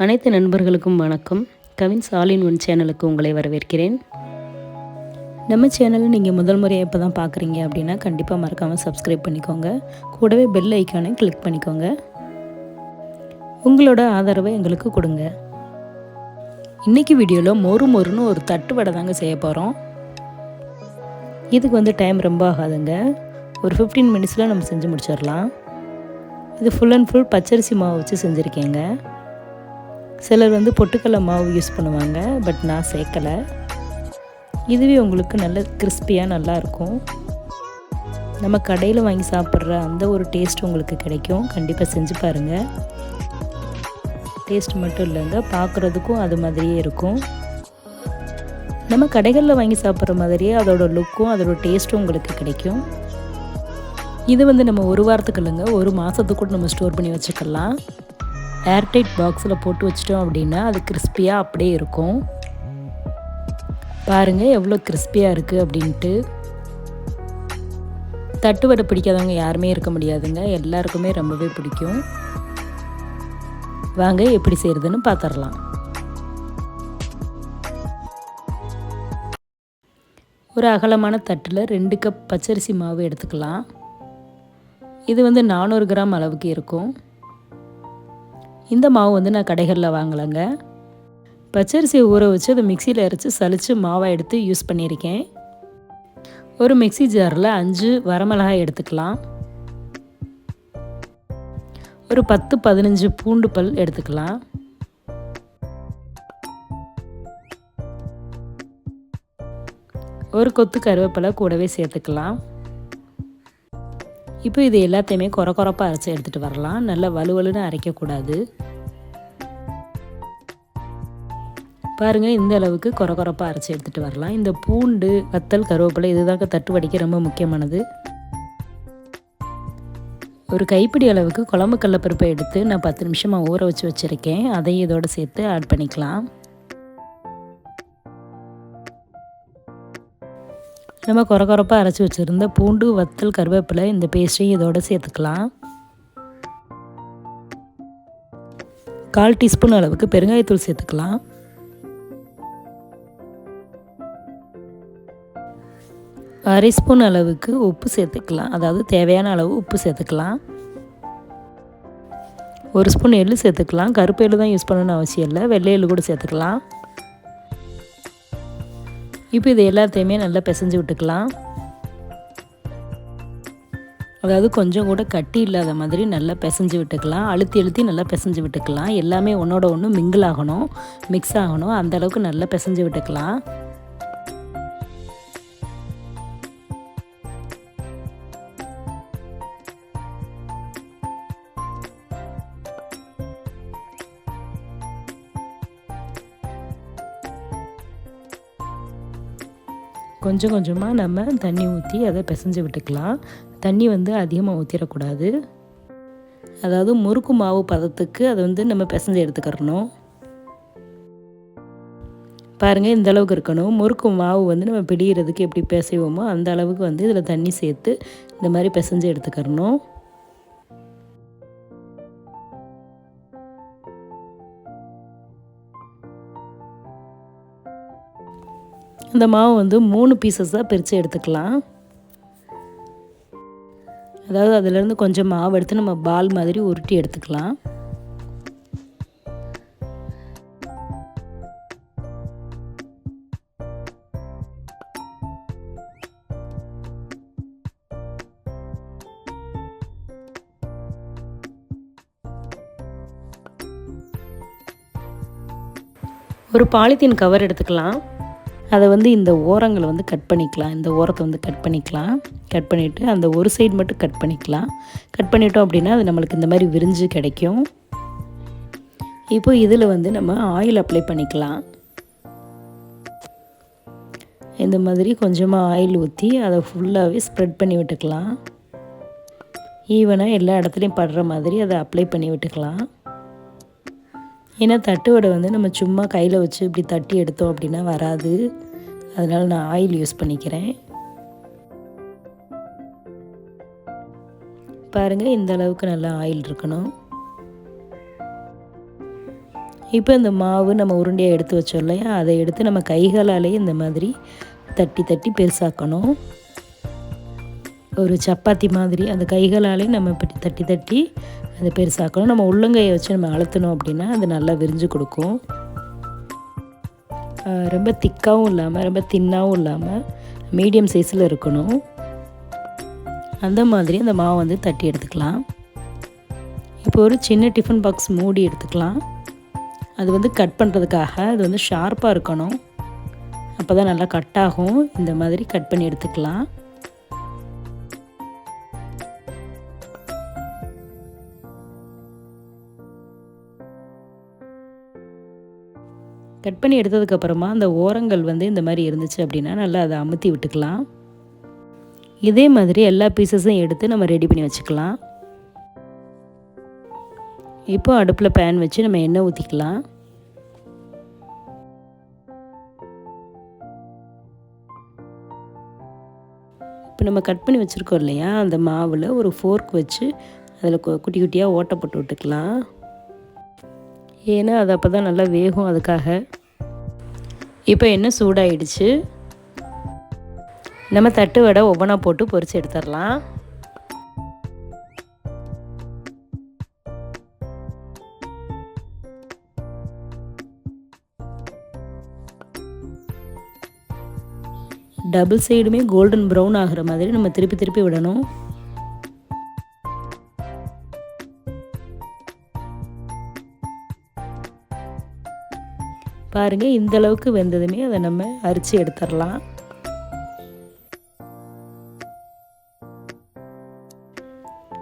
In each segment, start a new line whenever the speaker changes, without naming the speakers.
அனைத்து நண்பர்களுக்கும் வணக்கம். கவின் சாலின் ஒன் சேனலுக்கு உங்களை வரவேற்கிறேன். நம்ம சேனலை நீங்கள் முதல் முறையாக இப்போ தான் பார்க்குறீங்க அப்படின்னா கண்டிப்பாக மறக்காமல் சப்ஸ்கிரைப் பண்ணிக்கோங்க. கூடவே பெல் ஐக்கானை கிளிக் பண்ணிக்கோங்க. உங்களோட ஆதரவை எங்களுக்கு கொடுங்க. இன்றைக்கி வீடியோவில் மொறு மொறுன்னு ஒரு தட்டு வடை தாங்க செய்ய போகிறோம் இதுக்கு வந்து டைம் ரொம்ப ஆகாதுங்க. ஒரு ஃபிஃப்டீன் மினிட்ஸில் நம்ம செஞ்சு முடிச்சிடலாம். இது ஃபுல் அண்ட் ஃபுல் பச்சரிசி மாவு வச்சு செஞ்சுருக்கேங்க. சிலர் வந்து பொட்டுக்கடலை மாவு யூஸ் பண்ணுவாங்க பட் நான் சேர்க்கலை. இதுவே உங்களுக்கு நல்ல கிறிஸ்பியாக நல்லாயிருக்கும் நம்ம கடையில் வாங்கி சாப்பிட்ற அந்த ஒரு டேஸ்ட் உங்களுக்கு கிடைக்கும். கண்டிப்பாக செஞ்சு பாருங்கள் டேஸ்ட் மட்டும் இல்லைங்க பார்க்குறதுக்கும் அது மாதிரியே இருக்கும். நம்ம கடைகளில் வாங்கி சாப்பிட்ற மாதிரியே அதோட லுக்கும் அதோட டேஸ்ட்டும் உங்களுக்கு கிடைக்கும். இது வந்து நம்ம ஒரு வாரத்துக்கு இல்லைங்க ஒரு மாதத்துக்கு கூட நம்ம ஸ்டோர் பண்ணி வச்சுக்கலாம். ஏர்டைட் பாக்ஸில் போட்டு வச்சிட்டோம் அப்படின்னா அது கிறிஸ்பியாக அப்படியே இருக்கும். பாருங்கள் எவ்வளோ கிறிஸ்பியாக இருக்குது அப்படின்ட்டு. தட்டு வடை பிடிக்காதவங்க யாருமே இருக்க முடியாதுங்க. எல்லாருக்குமே ரொம்பவே பிடிக்கும். வாங்க எப்படி செய்கிறதுன்னு பார்த்துடலாம் ஒரு அகலமான தட்டில் ரெண்டு கப் பச்சரிசி மாவு எடுத்துக்கலாம். இது வந்து நானூறு கிராம் அளவுக்கு இருக்கும். இந்த மாவு வந்து நான் கடைகளில் வாங்கலைங்க. பச்சரிசியை ஊற வச்சு அதை மிக்சியில் அரைச்சி சலித்து மாவை எடுத்து யூஸ் பண்ணியிருக்கேன். ஒரு மிக்சி ஜாரில் அஞ்சு வரமிளகாய் எடுத்துக்கலாம். ஒரு பத்து பதினஞ்சு பூண்டு பல் எடுத்துக்கலாம். ஒரு கொத்து கருவேப்பிலை கூடவே சேர்த்துக்கலாம். இப்போ இது எல்லாத்தையுமே குறை குறைப்பாக அரைச்சி எடுத்துகிட்டு வரலாம். நல்லா வலுவலுன்னு அரைக்கக்கூடாது. பாருங்கள் இந்த அளவுக்கு குறை குறைப்பாக அரைச்சி எடுத்துகிட்டு வரலாம். இந்த பூண்டு வத்தல் கருவேப்பிலை இதுதாங்க தட்டு வடிக்க ரொம்ப முக்கியமானது. ஒரு கைப்பிடி அளவுக்கு குழம்பு கடலப்பருப்பை எடுத்து நான் பத்து நிமிஷமாக ஊற வச்சு வச்சுருக்கேன். அதையும் இதோடு சேர்த்து ஆட் பண்ணிக்கலாம். நம்ம குறை அரைச்சி வச்சுருந்த பூண்டு வத்தல் கருவேப்பிலை இந்த பேஸ்ட்டையும் இதோடு சேர்த்துக்கலாம். கால் டீஸ்பூன் அளவுக்கு பெருங்காயத்தூள் சேர்த்துக்கலாம். அரை ஸ்பூன் அளவுக்கு உப்பு சேர்த்துக்கலாம். அதாவது தேவையான அளவு உப்பு சேர்த்துக்கலாம். ஒரு ஸ்பூன் எள்ளு சேர்த்துக்கலாம். கருப்பு எள்ளு தான் யூஸ் பண்ணணும்னு அவசியம் இல்லை. வெள்ளை எள்ளு கூட சேர்த்துக்கலாம். இப்போ இது எல்லாத்தையுமே நல்லா பிசைஞ்சு விட்டுக்கலாம். அதாவது கொஞ்சம் கூட கட்டி இல்லாத மாதிரி நல்லா பிசைஞ்சு விட்டுக்கலாம். அழுத்தி அழுத்தி நல்லா பிசைஞ்சு விட்டுக்கலாம். எல்லாமே ஒன்றோட ஒன்று மிங்கிள் ஆகணும் மிக்ஸ் ஆகணும். அந்தளவுக்கு நல்லா பிசைஞ்சு விட்டுக்கலாம். கொஞ்சம் கொஞ்சமாக நம்ம தண்ணி ஊற்றி அதை பிசைஞ்சு விட்டுக்கலாம். தண்ணி வந்து அதிகமாக ஊற்றிடக்கூடாது அதாவது முறுக்கு மாவு பதத்துக்கு அதை வந்து நம்ம பிசைஞ்சு எடுத்துக்கிறணும். பாருங்கள் இந்த அளவுக்கு இருக்கணும். முறுக்கு மாவு வந்து நம்ம பிடிக்கிறதுக்கு எப்படி பிசைவோமோ அந்த அளவுக்கு வந்து இதில் தண்ணி சேர்த்து இந்த மாதிரி பிசைஞ்சு எடுத்துக்கிறணும். அந்த மாவு வந்து மூணு பீசஸாக பிரித்து எடுத்துக்கலாம். அதாவது அதிலேருந்து கொஞ்சம் மாவு எடுத்து நம்ம பால் மாதிரி உருட்டி எடுத்துக்கலாம். ஒரு பாலித்தீன் கவர் எடுத்துக்கலாம். அதை வந்து இந்த ஓரங்களை வந்து கட் பண்ணிக்கலாம். இந்த ஓரத்தை வந்து கட் பண்ணிக்கலாம். கட் பண்ணிவிட்டு அந்த ஒரு சைடு மட்டும் கட் பண்ணிக்கலாம். கட் பண்ணிட்டோம் அப்படின்னா அது நம்மளுக்கு இந்த மாதிரி விரிஞ்சு கிடைக்கும். இப்போ இதில் வந்து நம்ம ஆயில் அப்ளை பண்ணிக்கலாம். இந்த மாதிரி கொஞ்சமாக ஆயில் ஊற்றி அதை ஃபுல்லாகவே ஸ்ப்ரெட் பண்ணி விட்டுக்கலாம். ஈவனாக எல்லா இடத்துலையும் படுற மாதிரி அதை அப்ளை பண்ணி விட்டுக்கலாம். ஏன்னா தட்டு வடை வந்து நம்ம சும்மா கையில் வச்சு இப்படி தட்டி எடுத்தோம் அப்படின்னா வராது. அதனால் நான் ஆயில் யூஸ் பண்ணிக்கிறேன். பாருங்கள் இந்த அளவுக்கு நல்லா ஆயில் இருக்கணும். இப்போ இந்த மாவு நம்ம உருண்டையாக எடுத்து வச்சோம் இல்லையா? அதை எடுத்து நம்ம கைகளாலேயே இந்த மாதிரி தட்டி தட்டி பெருசாக்கணும். ஒரு சப்பாத்தி மாதிரி அந்த கைகளாலேயும் நம்ம இப்படி தட்டி தட்டி அதை பெருசாக்கணும். நம்ம உள்ளங்கையை வச்சு நம்ம அழுத்தணும் அப்படின்னா அது நல்லா விரிஞ்சு கொடுக்கும். ரொம்ப திக்காகவும் இல்லாமல் ரொம்ப தின்னாகவும் இல்லாமல் மீடியம் சைஸில் இருக்கணும். அந்த மாதிரி அந்த மாவை வந்து தட்டி எடுத்துக்கலாம். இப்போ ஒரு சின்ன டிஃபன் பாக்ஸ் மூடி எடுத்துக்கலாம். அது வந்து கட் பண்ணுறதுக்காக அது வந்து ஷார்ப்பாக இருக்கணும். அப்போ தான் நல்லா கட் ஆகும் இந்த மாதிரி கட் பண்ணி எடுத்துக்கலாம். கட் பண்ணி எடுத்ததுக்கப்புறமா அந்த ஓரங்கள் வந்து இந்த மாதிரி இருந்துச்சு அப்படின்னா நல்லா அதை அமுத்தி விட்டுக்கலாம். இதே மாதிரி எல்லா பீசஸும் எடுத்து நம்ம ரெடி பண்ணி வச்சுக்கலாம். இப்போ அடுப்பில் பேன் வச்சு நம்ம எண்ணெய் ஊற்றிக்கலாம் இப்போ நம்ம கட் பண்ணி வச்சுருக்கோம் இல்லையா? அந்த மாவில் ஒரு ஃபோர்க் வச்சு அதில் குட்டி குட்டியாக ஓட்டை போட்டு விட்டுக்கலாம். ஏன்னா அது அப்போ தான் நல்லா வேகும் அதுக்காக. இப்போ என்ன சூடாயிடுச்சு? நம்ம தட்டு வடை ஒவ்வொன்றா போட்டு பொரித்து எடுத்துடலாம். டபுள் சைடுமே கோல்டன் ப்ரௌன் ஆகிற மாதிரி நம்ம திருப்பி திருப்பி விடணும். பாருங்கள் இந்த அளவுக்கு வெந்ததுமே அதை நம்ம அரிச்சு எடுத்துடலாம்.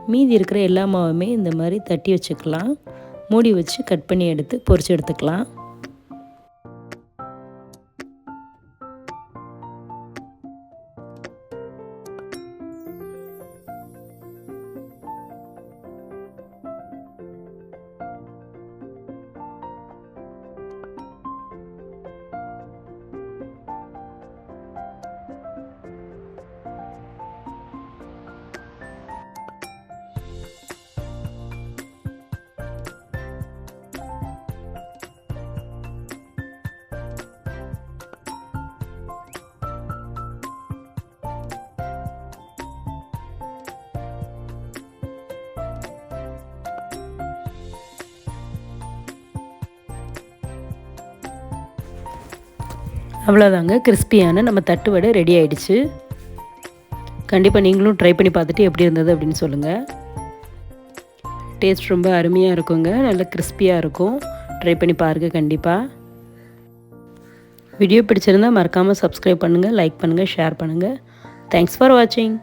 மீதி இருக்கிற எல்லா மாவுமே இந்த மாதிரி தட்டி வச்சுக்கலாம். மூடி வச்சு கட் பண்ணி எடுத்து பொரிச்சு எடுத்துக்கலாம். அவ்வளோதாங்க கிறிஸ்பியான நம்ம தட்டு வடை ரெடி ஆயிடுச்சு. கண்டிப்பாக நீங்களும் ட்ரை பண்ணி பார்த்துட்டு எப்படி இருந்தது அப்படின்னு சொல்லுங்கள் டேஸ்ட் ரொம்ப அருமையாக இருக்குங்க. நல்ல கிறிஸ்பியாக இருக்கும். ட்ரை பண்ணி பாருங்கள் கண்டிப்பாக வீடியோ பிடிச்சிருந்தால் மறக்காமல் சப்ஸ்கிரைப் பண்ணுங்கள் லைக் பண்ணுங்கள் ஷேர் பண்ணுங்கள் தேங்க்ஸ் ஃபார் வாட்சிங்